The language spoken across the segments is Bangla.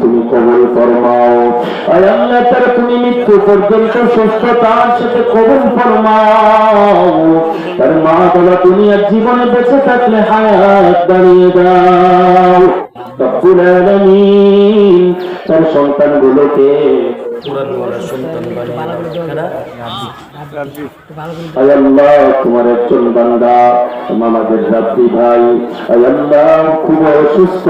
তুমি কবল ফরমাও। আল্লাহ, তার তুমি মৃত্যু পর্যন্ত সুস্থতার সাথে কবল ফরমাও। তার মা বাবা দুনিয়ার জীবনে বেঁচে থাকলে হায়াত দাঁড়িয়ে দাও। রব্বুল আলামিন, তার সন্তানগুলোকে আয় আল্লাহ তোমার একজন বান্দা আমাদের রাব্বি ভাই। আল্লাহ খুব অসুস্থ।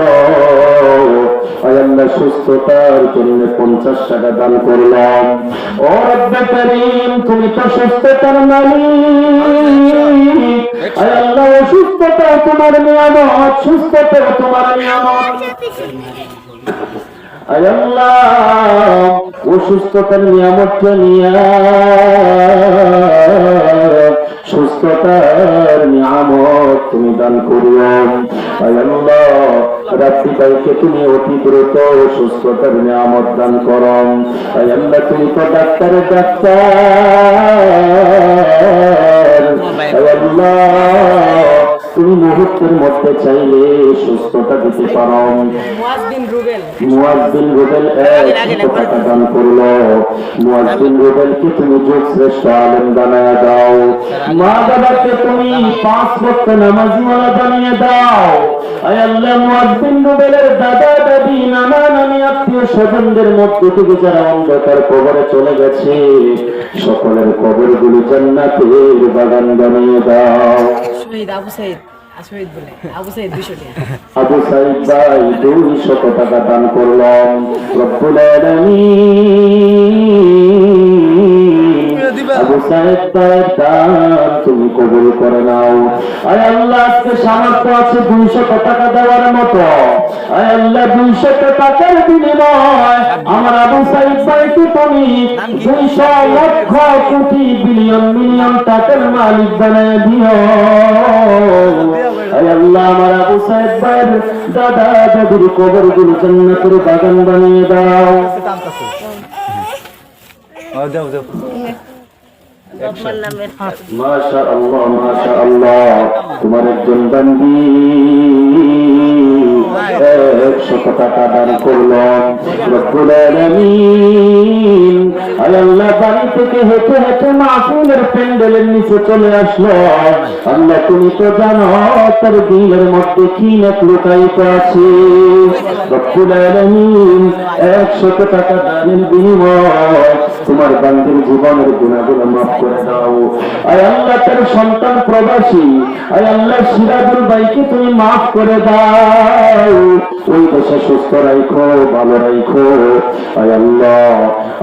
আল্লাহ সুস্থতার জন্য পঞ্চাশ টাকা দান করলাম। ও রব্বে করিম তুমি তো সুস্থতার মালিক। আল্লাহ অসুস্থতা তোমার নিয়ামত সুস্থতা তোমার নিয়ামত। অসুস্থতার নিয়ামতটা নিয়া। সুস্থতার নিয়ামত তুমি দান করিও। রাত্রিকালকে তুমি অতি দ্রুত সুস্থতার নিয়ামত দান করো। আয় আল্লাহ, তুমি তো ডাক্তারের ডাক্তার। মুহূর্তের মধ্যে চাইলে সুস্থতা দিতে পারো। মুয়াজ্জিন রুবেল। রুবেল এক টাকা দান করল। মুয়াজ্জিন রুবেলকে তুমি যোগ শ্রেষ্ঠ আলেম বানায় দাও। মা বাবাকে তুমি পাঁচ বক্ত নামাজিওয়ালা বানিয়ে দাও। আয় আল্লাহ মুয়াজ্জিন রুবেলের দাদা দাদি নানা নানি আত্মীয় স্বজনদের মধ্য থেকে যারা অন্ধকার কবরে চলে গেছে সকলের কবরগুলো জান্নাতের বাগান বানিয়ে দাও। শহীদ আবু সাইদ। আবু সাইদ দুশো টাকা আবু সাইদ ভাই দুই শত টাকা দান করলাম। রব্বুল আলামিন। আবু সাইদ ভাই দান তুমি কবুল করে নাও। আয় আল্লাহ আজকে সামর্থ্য আছে দুইশো টাকা দেওয়ার মতো। আয় আল্লাহ দুইশো টাকার বিনিময় আমার আবু সাইদ ভাইকে তুমি দুইশো লক্ষ কোটি বিলিয়ন মিলিয়ন টাকার মালিক বানায় দিও। আল্লাহ আমার আবু সাহেব ভাইয়ের দাদা দাদির কবরগুলো জান্নাতের বাগান বানিয়ে দাও। মাশা আল্লাহ মাশা আল্লাহ তোমার একজন বান্দি। একশো টাকা দান করলাম আল্লাহ বাড়ি থেকে হেঁটে হেঁটে মাহফিলের প্যান্ডেলের নিচে চলে আসলো। আল্লাহ তুমি তো জানো, তার দিলের মধ্যে কি না লুকায়িত আছে রব্বুল আলামিন একশো টাকা দানের বিনিময়। তোমার বান্দির জীবনের গুণাগুলো মাফ করে দাও। আয় আল্লাহ তার সন্তান প্রবাসী আয় আল্লাহ সিরাজুল ভাইকে তুমি মাফ করে দাও। ওই দেশে সুস্থ রাখো ভালো রাখো আয় আল্লাহ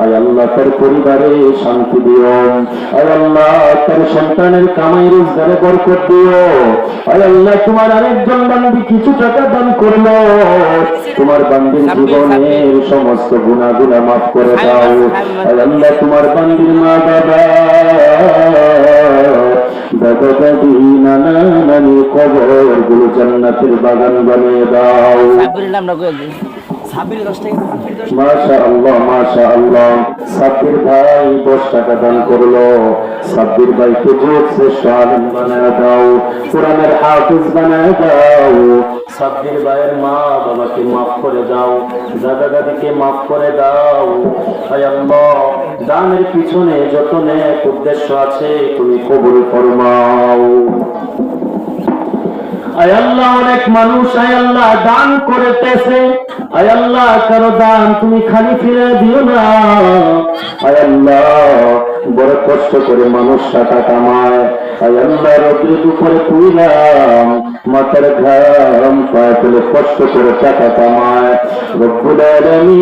আয় আল্লাহ তার পরিবারে শান্তি দিও। আয় আল্লাহ তার সন্তানের কামাই রোজগারে বরকত দিও। আয় আল্লাহ তোমার আরেকজন বান্দি কিছু টাকা দান করল তোমার বান্দির জীবনের সমস্ত গুণাগুলা মাফ করে দাও। আয় আল্লাহ তোমার বান্দির মা বাবা দাদা দাদি নানা নানি কবরগুলো জান্নাতের বাগান বানিয়ে দাও মাশা আল্লাহ মাশা আল্লাহ সাব্বির ভাই। দশ টাকা দান করল। সাব্বির যোগ শ্রেষ্ঠ আলম বানায় দাও, কোরআনের হাফিজ বানায় দাও। সাব্বির ভাইয়ের মা বাবাকে মাফ করে দাও, দাদা দাদিকে মাফ করে দাও। দানের পিছনে যত নেক উদ্দেশ্য আছে, তুমি কবুল ফরমাও। আয় আল্লাহ, অনেক মানুষ আয় আল্লাহ, দান করেতেছে আয় আল্লাহ, কারও দান তুমি খালি ফিরে দিও না। আয় আল্লাহ, বড় কষ্ট করে মানুষ টাকা কামায়। আয় আল্লাহ, রোদ্রে দুপুরে তুইলাম মাথার ঘাম পায়ে ফেলে কষ্ট করে টাকা কামায়। রব্বুল আলামিন,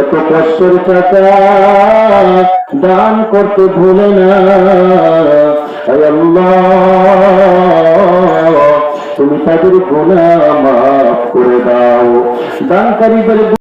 এত কষ্টের টাকা দান করতে ভুলে না। গুণা মাফ করে দাও। দানকারীদের